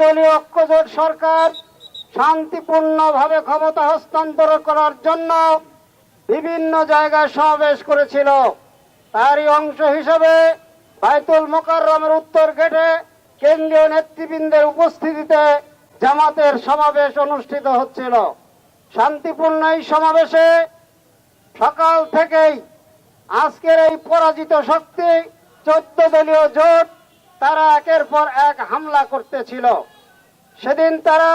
দলীয় ঐক্যজোট সরকার শান্তিপূর্ণভাবে ক্ষমতা হস্তান্তর করার জন্য বিভিন্ন জায়গায় সমাবেশ করেছিল। তারই অংশ হিসেবে বাইতুল মোকাররমের উত্তর গেটে কেন্দ্রীয় নেতৃবৃন্দের উপস্থিতিতে জামাতের সমাবেশ অনুষ্ঠিত হচ্ছিল। শান্তিপূর্ণ এই সমাবেশে সকাল থেকেই আজকের এই পরাজিত শক্তি চোদ্দ দলীয় জোট তারা একের পর এক হামলা করতেছিল। সেদিন তারা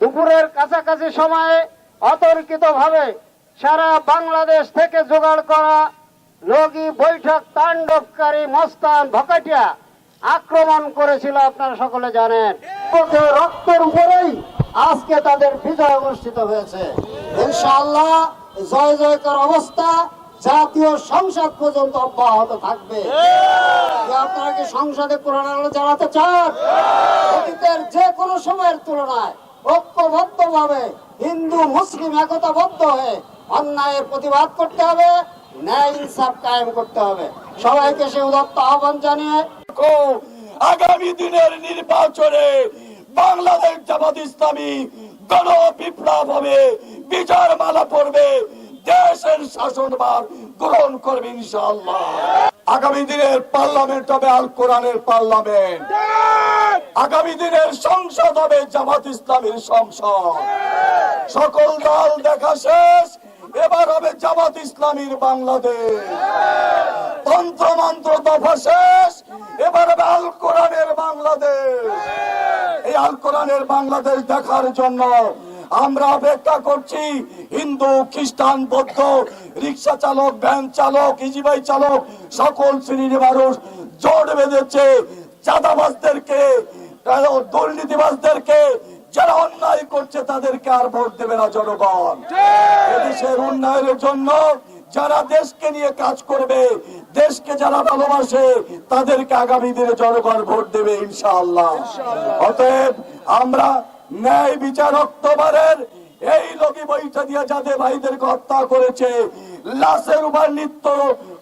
দুপুরের কাছাকাছি সময়ে অতর্কিতভাবে সারা বাংলাদেশ থেকে জোগাড় করা লগি বৈঠক তাণ্ডবকারী মস্তান ভকাটিয়া আক্রমণ করেছিল, আপনারা সকলে জানেন। রক্তের উপরেই আজকে তাদের বিজয় অনুষ্ঠিত হয়েছে। ইনশাআল্লাহ জয় জয়কার অবস্থা। জাতীয় সংসদ পর্যন্ত অব্যাহত থাকবে। আপনারা কি সংসদে কোরআন আলো চালাতে চান অতীতের যে কোনো সময়ের তুলনায় ঐক্যবদ্ধ ভাবে হিন্দু মুসলিম একতাবদ্ধ হয়ে অন্যায়ের প্রতিবাদ করতে হবে ন্যায় ইনসাফ কায়েম করতে হবে। সবাইকে সে উদত্ত আহ্বান জানিয়ে আগামী দিনের নির্বাচনে বাংলাদেশ জামাত ইসলামী গণ বিপ্লব হবে বিচার মালা পড়বে। দেশের শাসনভার গ্রহণ করবে ইনশাআল্লাহ। আগামী দিনের পার্লামেন্ট হবে আল কোরআনের পার্লামেন্ট। আগামী দিনের সংসদ হবে জামাত ইসলামীর সংসদ। সকল দল দেখা শেষ, এবার হবে জামাত ইসলামীর বাংলাদেশ। তন্ত্র মন্ত্র দফা শেষ, এবার হবে আল কোরআনের বাংলাদেশ। এই আল কোরআনের বাংলাদেশ দেখার জন্য আমরা অপেক্ষা করছি। হিন্দু, খ্রিস্টান, বৌদ্ধ, রিক্সা চালক, ভ্যান চালক, ইজিবাই চালক, সকল শ্রেণির মানুষ জোট বেঁধেছে। চাঁদাবাজদেরকে দুর্নীতিবাজদেরকে যারা অন্যায় করছে তাদেরকে আর ভোট দেবে না জনগণ। এদেশের উন্নয়নের জন্য যারা দেশকে নিয়ে কাজ করবে, দেশকে যারা ভালোবাসে, তাদেরকে আগামী দিনে জনগণ ভোট দেবে ইনশাআল্লাহ। অতএব আমরা ন্যায় বিচার অক্টোবরের এই লগি বইটা দিয়ে যাদের ভাইদেরকে হত্যা করেছে, লাশের উপর নৃত্য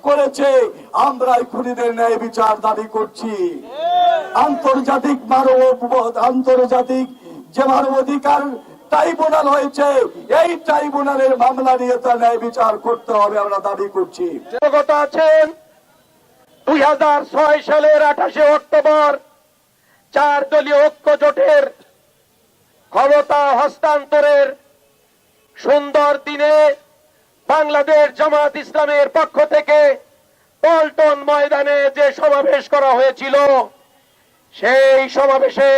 করেছে আমরা খুনিদের ন্যায় বিচার দাবি করছি। আন্তর্জাতিক মানব আন্তর্জাতিক যে মানবাধিকার ট্রাইব্যুনাল হয়েছে, এই ট্রাইব্যুনালের মামলা নিয়ে তার ন্যায় বিচার করতে হবে আমরা দাবি করছি। আছেন, দুই হাজার ছয় সালের আঠাশে অক্টোবর চার দলীয় ঐক্য জোটের ক্ষমতা হস্তান্তরের সুন্দর দিনে বাংলাদেশ জামাত ইসলামের পক্ষ থেকে পল্টন ময়দানে যে সমাবেশ করা হয়েছিল, সেই সমাবেশে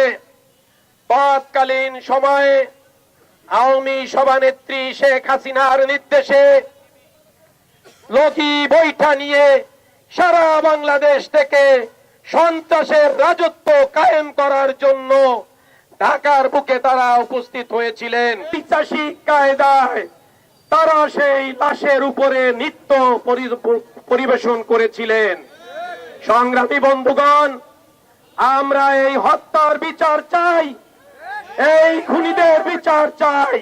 তৎকালীন সময়ে আওয়ামী সভানেত্রী শেখ হাসিনার নির্দেশে লগি বৈঠা নিয়ে সারা বাংলাদেশ থেকে সন্ত্রাসের রাজত্ব কায়েম করার জন্য ঢাকার বুকে তারা উপস্থিত হয়েছিলেন। পিচাসী কায়দায় তারা সেই লাশের উপরে নৃত্য পরিবেশন করেছিলেন। সংগ্রামী বন্ধুগণ, আমরা এই হত্যার বিচার চাই। এই খুনিদের বিচার চাই।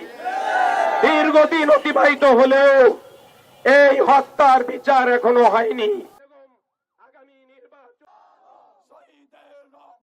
দীর্ঘদিন অতিবাহিত হলেও এই হত্যার বিচার এখনও হয়নি।